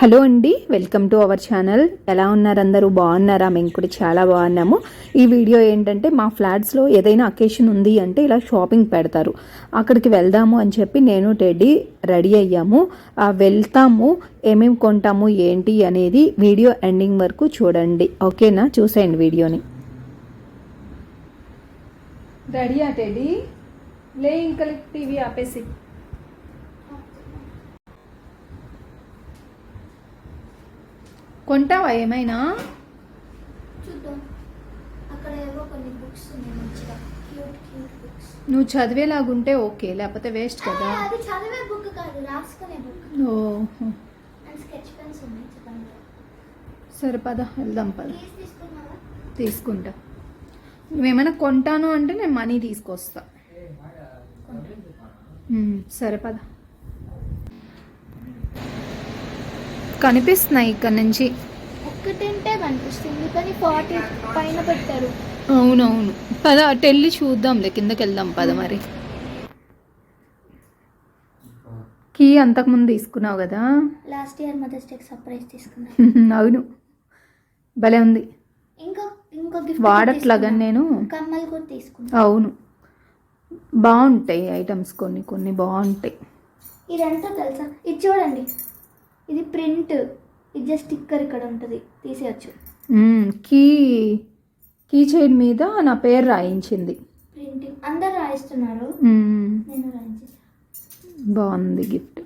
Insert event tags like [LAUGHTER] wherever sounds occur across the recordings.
Hello అండి welcome to our channel. ఎలా ఉన్నారు అందరూ? బాగున్నారా? మేము కూడా చాలా బాగున్నాము. ఈ వీడియో ఏంటంటే మా ఫ్లాట్స్లో ఏదైనా అకేషన్ ఉంది అంటే ఇలా షాపింగ్ పెడతారు. అక్కడికి వెళ్దాము అని చెప్పి నేను టెడ్డీ రెడీ అయ్యాము. వెళ్తాము ఏమేమి కొంటాము ఏంటి అనేది వీడియో ఎండింగ్ వరకు చూడండి. ఓకేనా? చూసేయండి వీడియోని. రెడీయా టెడ్డీ? లే ఇంకా టీవీ ఆపేసి కొంటావా ఏమైనా చూద్దాం అక్కడ ఏవో కొన్ని బుక్స్ ఉన్నాయి మంచిగా క్యూట్ క్యూట్ బుక్స్ నువ్వు చదివేలాగుంటే ఓకే లేకపోతే వేస్ట్ కదా. సరే పద వెళ్దాం పద. తీసుకుంటా. నువ్వేమైనా కొంటాను అంటే నేను మనీ తీసుకొస్తా. సరే పద. కనిపిస్తున్నాయి ఇక్కడ నుంచి. ఒక్కటంటే కనిపిస్తుంది కానీ ఫార్టీ పైన పెట్టారు. అవునవును. పద అటు వెళ్ళి చూద్దాంలే కిందకి వెళ్దాం పద మరి. కీ అంతకుముందు తీసుకున్నావు కదా? లాస్ట్ ఇయర్ మదర్స్ డేకి సర్ప్రైజ్ తీసుకున్నాను [LAUGHS] అవును. భలే ఉంది. ఇంకో ఇంకో గిఫ్ట్ వాడట్లాగా నేను? కమ్మలు కూడా తీసుకున్నాను అవును. బాగుంటాయి ఐటమ్స్ కొన్ని కొన్ని బాగుంటాయి. ఇదంతా తెలుసా? ఇది చూడండి. ఇది ప్రింట్. ఇది జస్ట్ స్టిక్కర్ ఇక్కడ ఉంటుంది. తీసేయచ్చు. కీ కీ చైన్ మీద నా పేరు రాయించింది. ప్రింటింగ్ అందరు రాయిస్తున్నారు. మ్మ్, నేను రాయించేసాను బాగుంది గిఫ్ట్.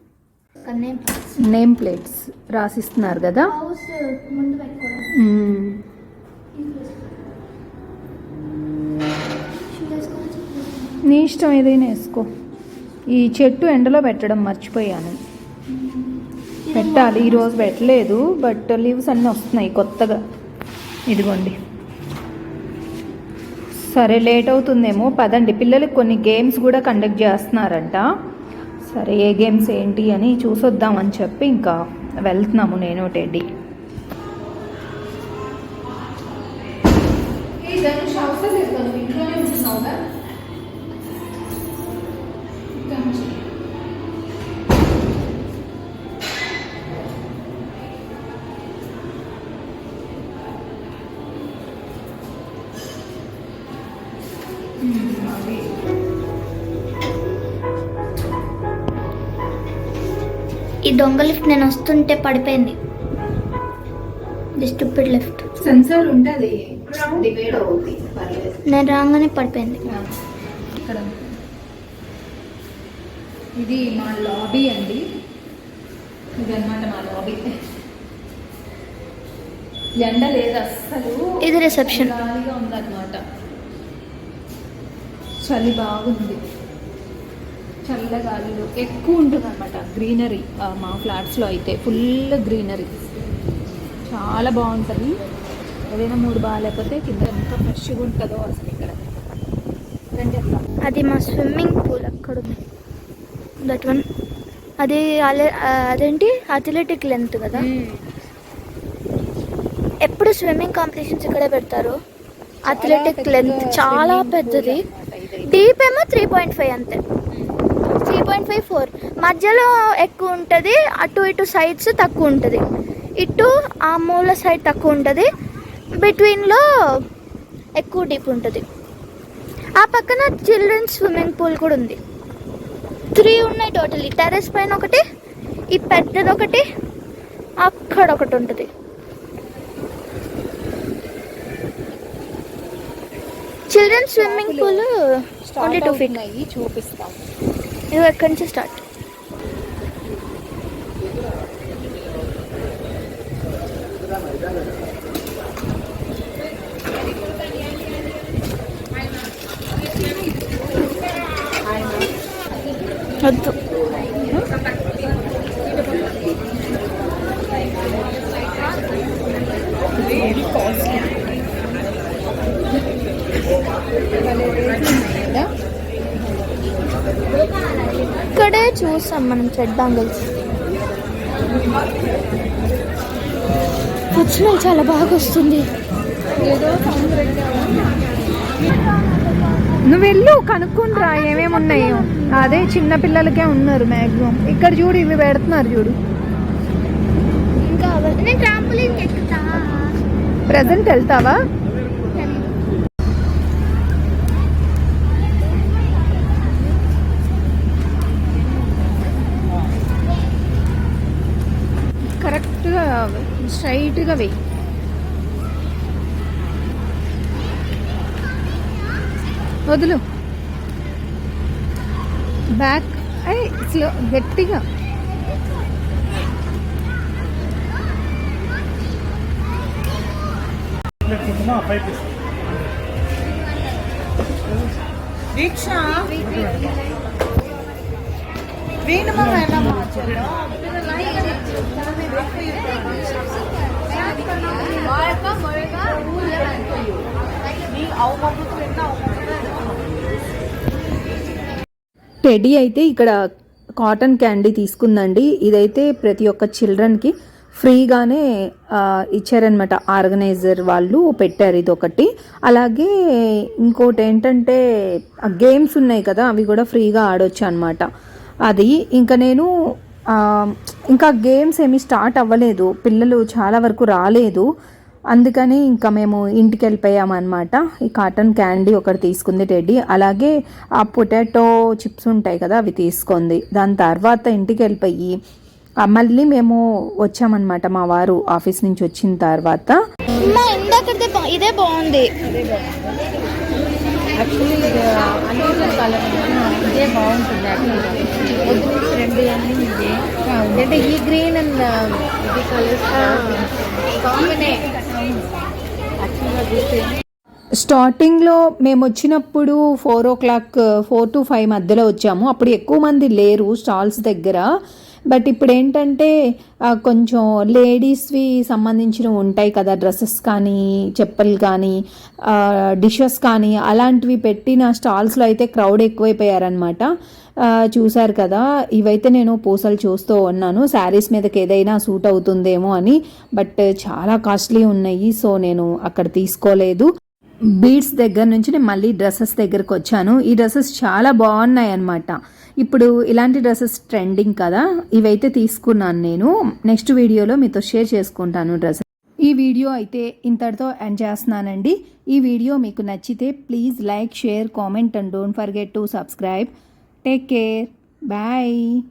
Name plates. రాసిస్తున్నారు కదా? హౌస్ ముందు పెట్టుకోవడం. మ్మ్, నీ ఇష్టం ఏదైనా వేసుకో. ఈ చెట్టు ఎండలో పెట్టడం మర్చిపోయాను. పెట్టాలి. ఈరోజు పెట్టలేదు బట్ లీవ్స్ అన్నీ వస్తున్నాయి కొత్తగా. ఇదిగోండి. సరే లేట్ అవుతుందేమో పదండి. పిల్లలకి కొన్ని గేమ్స్ కూడా కండక్ట్ చేస్తున్నారంట. సరే ఏ గేమ్స్ ఏంటి అని చూసొద్దామని చెప్పి ఇంకా వెళ్తున్నాము నేను టెడ్డీ. ఈ దొంగ లిఫ్ట్ నేను వస్తుంటే పడిపోయింది. Stupid lift. సెన్సార్ ఉంటుంది డివైడ్ అవుతుంది పర్లేదు. నేను రాగానే పడిపోయింది. ఇక్కడ. ఇది మా లాబీ అండి. మా లాబీ. ఎండ లేదు అస్సలు. ఇది రిసెప్షన్ గాలిగా ఉందన్నమాట. చలి బాగుంది. చల్ల గాలిలో ఎక్కువ ఉంటుంది అనమాట గ్రీనరీ మా ఫ్లాట్స్లో అయితే ఫుల్ గ్రీనరీ. చాలా బాగుంటుంది. ఏదైనా మూడు బాగాలేకపోతే కింద ఎంత ఫ్రెష్గా ఉంటుందో అసలు ఇక్కడ. అది మా స్విమ్మింగ్ పూల్ అక్కడ ఉంది. దట్ వన్ అది అదేంటి? అథ్లెటిక్ లెంత్ కదా? ఎప్పుడు స్విమ్మింగ్ కాంపిటీషన్స్ ఇక్కడే పెడతారు? Athletic length. చాలా పెద్దది. డీప్ ఏమో త్రీ పాయింట్ ఫైవ్ అంతే. త్రీ పాయింట్ ఫైవ్ ఫోర్ మధ్యలో ఎక్కువ ఉంటుంది అటు ఇటు సైడ్స్ తక్కువ ఉంటుంది. ఇటు ఆ మూల సైడ్ తక్కువ ఉంటుంది. బిట్వీన్లో ఎక్కువ డీప్ ఉంటుంది. ఆ పక్కన చిల్డ్రన్స్ స్విమ్మింగ్ పూల్ కూడా ఉంది. త్రీ ఉన్నాయి టోటల్ ఈ టెర్రస్ పైన ఒకటి ఈ పెద్దది ఒకటి అక్కడ ఒకటి ఉంటుంది. Children's swimming pool only two feet చూపిస్తాం ఇది ఎక్కడి నుంచి స్టార్ట్? వద్దు కదా ఇక్కడే చూసాం మనం చెడ్ బ్యాంగిల్స్. స్మెల్ చాలా బాగా వస్తుంది. నువ్వు వెళ్ళు కనుక్కొని రా ఏమేమి ఉన్నాయో. అదే చిన్న పిల్లలకే ఉన్నారు మ్యాక్సిమం ఇక్కడ చూడు ఇవి పెడుతున్నారు చూడు. ప్రజెంట్ వెళ్తావా? కరెక్ట్గా స్ట్రైట్గా వెయ్యి వదులు. బ్యాక్ అయ్యి స్లో గట్టిగా. దీక్ష. వీణమం ఎలా మార్చారు రెడీ అయితే ఇక్కడ కాటన్ క్యాండీ తీసుకుందండి. ఇదైతే ప్రతి ఒక్క చిల్డ్రన్కి ఫ్రీగానే ఇచ్చారనమాట ఆర్గనైజర్ వాళ్ళు పెట్టారు ఇది ఒకటి అలాగే ఇంకోటి ఏంటంటే గేమ్స్ ఉన్నాయి కదా అవి కూడా ఫ్రీగా ఆడొచ్చు అనమాట అది ఇంకా నేను ఇంకా గేమ్స్ ఏమి స్టార్ట్ అవ్వలేదు. పిల్లలు చాలా వరకు రాలేదు. అందుకని ఇంకా మేము ఇంటికి వెళ్ళిపోయామన్నమాట ఈ కాటన్ క్యాండీ ఒకటి తీసుకుంది టెడ్డీ. అలాగే ఆ పొటాటో చిప్స్ ఉంటాయి కదా అవి తీసుకుంది. దాని తర్వాత ఇంటికి వెళ్ళిపోయి మళ్ళీ మేము వచ్చామన్నమాట మా వారు ఆఫీస్ నుంచి వచ్చిన తర్వాత. ఇదే బాగుంది. యాక్చువల్లీ అన్నిటికల్ కలర్ ఇదే బాగుంటుంది యాక్చువల్గా రెండు అన్ని ఇదే అంటే ఈ గ్రీన్ అండ్ ఇది కలర్స్ యాక్చువల్గా స్టార్టింగ్లో మేము వచ్చినప్పుడు four o'clock four to five మధ్యలో వచ్చాము. అప్పుడు ఎక్కువ మంది లేరు స్టాల్స్ దగ్గర. బట్ ఇప్పుడు ఏంటంటే కొంచెం లేడీస్వి సంబంధించినవి ఉంటాయి కదా డ్రెస్సెస్ కానీ చెప్పులు కానీ డిషెస్ కానీ అలాంటివి పెట్టిన స్టాల్స్లో అయితే క్రౌడ్ ఎక్కువైపోయారనమాట చూశారు కదా ఇవైతే నేను పూసలు చూస్తూ ఉన్నాను. శారీస్ మీదకి ఏదైనా సూట్ అవుతుందేమో అని బట్ చాలా కాస్ట్లీ ఉన్నాయి సో నేను అక్కడ తీసుకోలేదు. బీడ్స్ దగ్గర నుంచి నేను మళ్ళీ డ్రెస్సెస్ దగ్గరకు వచ్చాను. ఈ డ్రెస్సెస్ చాలా బాగున్నాయి అనమాట ఇప్పుడు ఇలాంటి డ్రెస్సెస్ ట్రెండింగ్ కదా ఇవైతే తీసుకున్నాను నేను. నెక్స్ట్ వీడియోలో మీతో షేర్ చేసుకుంటాను డ్రెస్సెస్. ఈ వీడియో అయితే ఇంతటితో ఎండ్ చేస్తున్నానండి. ఈ వీడియో మీకు నచ్చితే please like share comment and don't forget to subscribe. Take care. Bye.